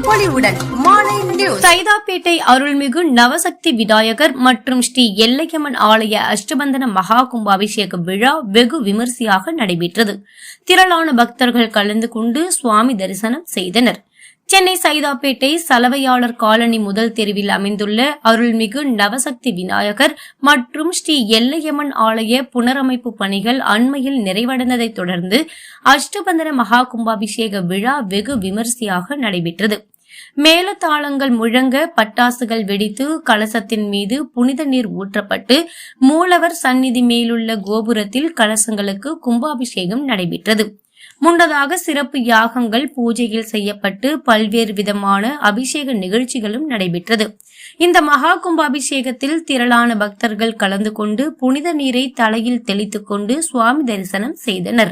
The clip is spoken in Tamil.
பொலிவுடன் மாலை நியூஸ். சைதாப்பேட்டை அருள்மிகு நவசக்தி விநாயகர் மற்றும் ஸ்ரீ எல்லையம்மன் ஆலய அஷ்டபந்தன மகா கும்பாபிஷேக விழா வெகு விமரிசையாக நடைபெற்றது. திரளான பக்தர்கள் கலந்து கொண்டு சுவாமி தரிசனம் செய்தனர். சென்னை சைதாப்பேட்டை சலவையாளர் காலனி முதல் தெருவில் அமைந்துள்ள அருள்மிகு நவசக்தி விநாயகர் மற்றும் ஸ்ரீ எல்லையம்மன் ஆலய புனரமைப்பு பணிகள் அண்மையில் நிறைவடைந்ததைத் தொடர்ந்து அஷ்டபந்தர மகா கும்பாபிஷேக விழா வெகு விமரிசையாக நடைபெற்றது. மேலத்தாளங்கள் முழங்க பட்டாசுகள் வெடித்து கலசத்தின் மீது புனித நீர் ஊற்றப்பட்டு மூலவர் சந்நிதி மேலுள்ள கோபுரத்தில் கலசங்களுக்கு கும்பாபிஷேகம் நடைபெற்றது. முன்னதாக சிறப்பு யாகங்கள் பூஜையில் செய்யப்பட்டு பல்வேறு விதமான அபிஷேக நிகழ்ச்சிகளும் நடைபெற்றது. இந்த மகா கும்பாபிஷேகத்தில் திரளான பக்தர்கள் கலந்து கொண்டு புனித நீரை தலையில் தெளித்துக் கொண்டு சுவாமி தரிசனம் செய்தனர்.